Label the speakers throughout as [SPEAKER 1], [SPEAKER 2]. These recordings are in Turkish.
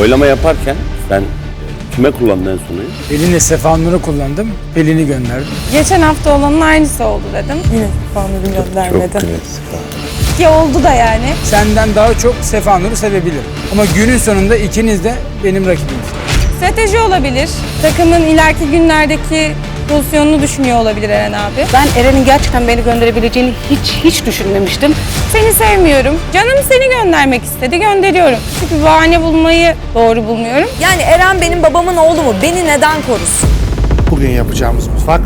[SPEAKER 1] Oylama yaparken sen e, kime kullandın en son oyu?
[SPEAKER 2] Pelin'le Sefa Nur'u kullandım. Pelin'i gönderdim.
[SPEAKER 3] Geçen hafta olanın aynısı oldu dedim. Yine Sefa göndermedim. Ki oldu da yani.
[SPEAKER 2] Senden daha çok Sefa Nur'u sevebilirim. Ama günün sonunda ikiniz de benim rakibimsiniz.
[SPEAKER 3] Strateji olabilir. Takımın ileriki günlerdeki pozisyonunu düşünüyor olabilir Eren abi.
[SPEAKER 4] Ben Eren'in gerçekten beni gönderebileceğini hiç hiç düşünmemiştim.
[SPEAKER 3] Seni sevmiyorum. Canım seni göndermek istedi. Gönderiyorum. Çünkü bahane bulmayı doğru bulmuyorum.
[SPEAKER 5] Yani Eren benim babamın oğlu mu? Beni neden korusun?
[SPEAKER 6] Bugün yapacağımız mutfak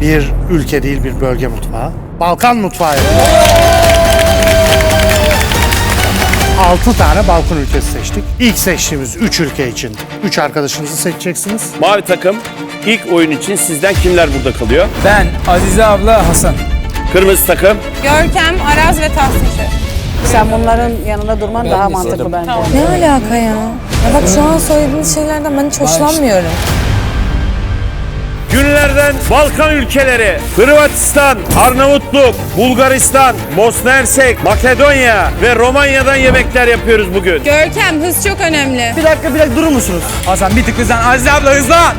[SPEAKER 6] bir ülke değil bir bölge mutfağı. Balkan mutfağı. 6 tane Balkan ülkesi seçtik. İlk seçtiğimiz 3 ülke için 3 arkadaşınızı seçeceksiniz.
[SPEAKER 1] Mavi takım ilk oyun için sizden kimler burada kalıyor?
[SPEAKER 2] Ben, Azize abla, Hasan.
[SPEAKER 1] Kırmızı takım
[SPEAKER 3] Görkem, Araz ve Tahsinşe.
[SPEAKER 4] Sen bunların yanında durman daha mantıklı bence.
[SPEAKER 5] Ne alaka ya? ya bak şu an söylediğiniz şeylerden ben hiç hoşlanmıyorum.
[SPEAKER 1] Günlerden Balkan ülkeleri, Hırvatistan, Arnavutluk, Bulgaristan, Bosna Hersek, Makedonya ve Romanya'dan yemekler yapıyoruz bugün.
[SPEAKER 3] Görkem, hız çok önemli.
[SPEAKER 6] Bir dakika bir dakika durur musunuz?
[SPEAKER 2] Hasan bir tık hızlan. Azize abla hızlan.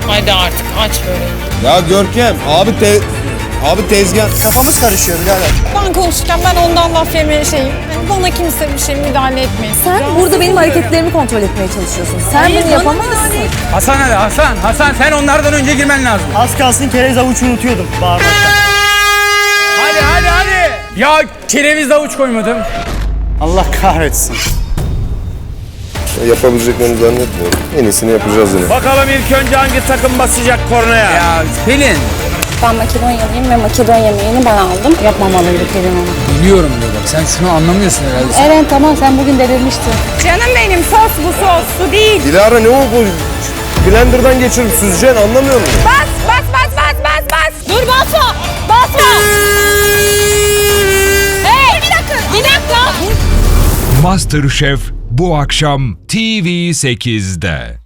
[SPEAKER 7] Ya Görkem abi te abi tezgah
[SPEAKER 6] Kafamız karışıyor birader.
[SPEAKER 8] Ben konuşurken ben ondan laf yemeye şeyim. Yani bana kimse bir şey müdahale etmeyin.
[SPEAKER 5] Sen burada benim hareketlerimi kontrol etmeye çalışıyorsun. Sen bunu yapamazsın.
[SPEAKER 2] Hasan hadi Hasan. Hasan sen onlardan önce girmen lazım.
[SPEAKER 6] Az kalsın kerez avuç unutuyordum bağırmaktan.
[SPEAKER 2] Hadi hadi hadi. Ya kereviz avuç koymadım.
[SPEAKER 6] Allah kahretsin.
[SPEAKER 7] yapabileceklerini zannetmiyorum. En iyisini yapacağız yine.
[SPEAKER 1] Bakalım ilk önce hangi takım basacak kornaya?
[SPEAKER 2] Ya Pelin.
[SPEAKER 8] Ben Makedonyalıyım ve Makedon yemeğini ben aldım.
[SPEAKER 4] Yapmamalıydı Pelin onu.
[SPEAKER 2] Biliyorum diyor bak sen şunu anlamıyorsun herhalde.
[SPEAKER 4] Eren tamam sen bugün delirmiştin.
[SPEAKER 3] Canım benim sos bu sos, su değil.
[SPEAKER 7] Dilara ne o bu? Blender'dan geçirip süzeceksin anlamıyor musun?
[SPEAKER 3] Bas, bas, bas, bas, bas, bas.
[SPEAKER 8] Dur basma! Basma! hey! Bir dakika! Bir dakika!
[SPEAKER 9] MasterChef bu akşam TV8'de.